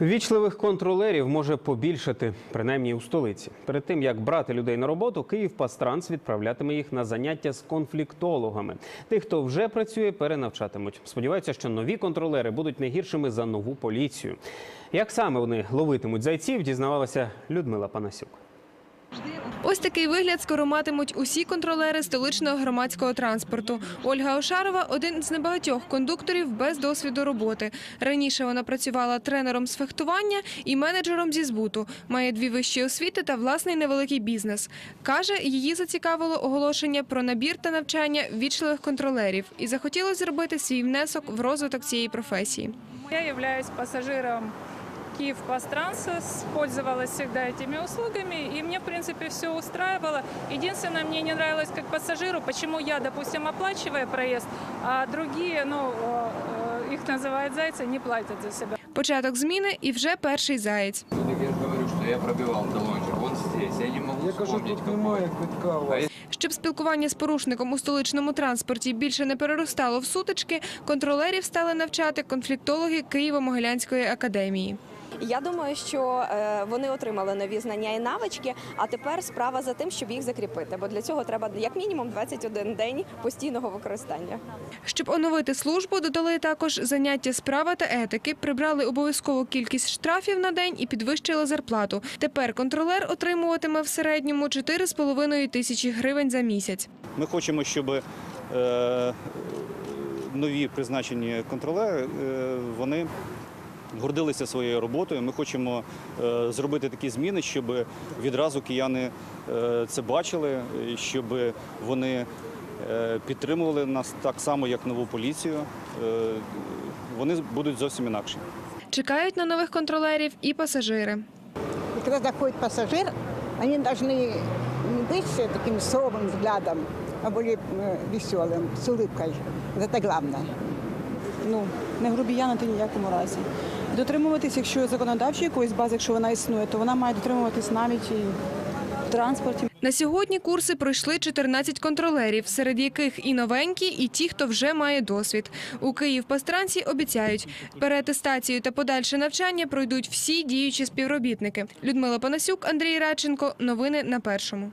Вічливих контролерів може побільшати, принаймні у столиці. Перед тим як брати людей на роботу, Київ Пастранс відправлятиме їх на заняття з конфліктологами. Тих, хто вже працює, перенавчатимуть. Сподіваються, що нові контролери будуть не гіршими за нову поліцію. Як саме вони ловитимуть зайців, дізнавалася Людмила Панасюк. Ось такий вигляд скоро матимуть усі контролери столичного громадського транспорту. Ольга Ошарова – один з небагатьох кондукторів без досвіду роботи. Раніше вона працювала тренером з фехтування і менеджером зі збуту. Має дві вищі освіти та власний невеликий бізнес. Каже, її зацікавило оголошення про набір та навчання вічливих контролерів і захотілося зробити свій внесок в розвиток цієї професії. Я являюсь пассажиром Киев Пастранса, пользовалась всегда этими услугами, и мне, в принципе, все устраивало. Единственное, мне не нравилось как пассажиру, почему я, допустим, оплачиваю проезд, а другие, ну, э, э, их называют зайцы, не платят за себя. Початок зміни і вже перший заєць. Так я же говорю, что я пробивал талончик. Он здесь. Я не могу Я кажу, вспомнить, тут какой. немає квитка у вас. Щоб спілкування з порушником у столичному транспорті більше не переростало в сутички, контролерів стали навчати конфліктологи Києво-Могилянської академії. Я думаю, що е, вони отримали нові знання і навички, а тепер справа за тим, щоб їх закріпити. Бо для цього треба як мінімум 21 день постійного використання. Щоб оновити службу, додали також заняття з права та етики, прибрали обов'язкову кількість штрафів на день і підвищили зарплату. Тепер контролер отримуватиме в середньому 4,5 тисячі гривень за місяць. Ми хочемо, щоб е, нові призначені контролери е, вони гордилися своєю роботою. Ми хочемо е, зробити такі зміни, щоб відразу кияни е, це бачили, і щоб вони е, підтримували нас так само, як нову поліцію. Е, Вони будуть зовсім інакші. Чекають на нових контролерів і пасажири. И когда заходит пассажир, они должны не быть э, таким суровым взглядом, а более э, веселым, с улыбкой. Вот Это главное. ну не грубіянити ні в якому разі. Дотримуватись, якщо законодавчої якоїсь бази, якщо вона існує, то вона має дотримуватись навіть і в транспорті. На сьогодні курси пройшли 14 контролерів, серед яких і новенькі, і ті, хто вже має досвід. У Київ-Пастрансі обіцяють, переатестацію та подальше навчання пройдуть всі діючі співробітники. Людмила Панасюк, Андрій Радченко. Новини на першому.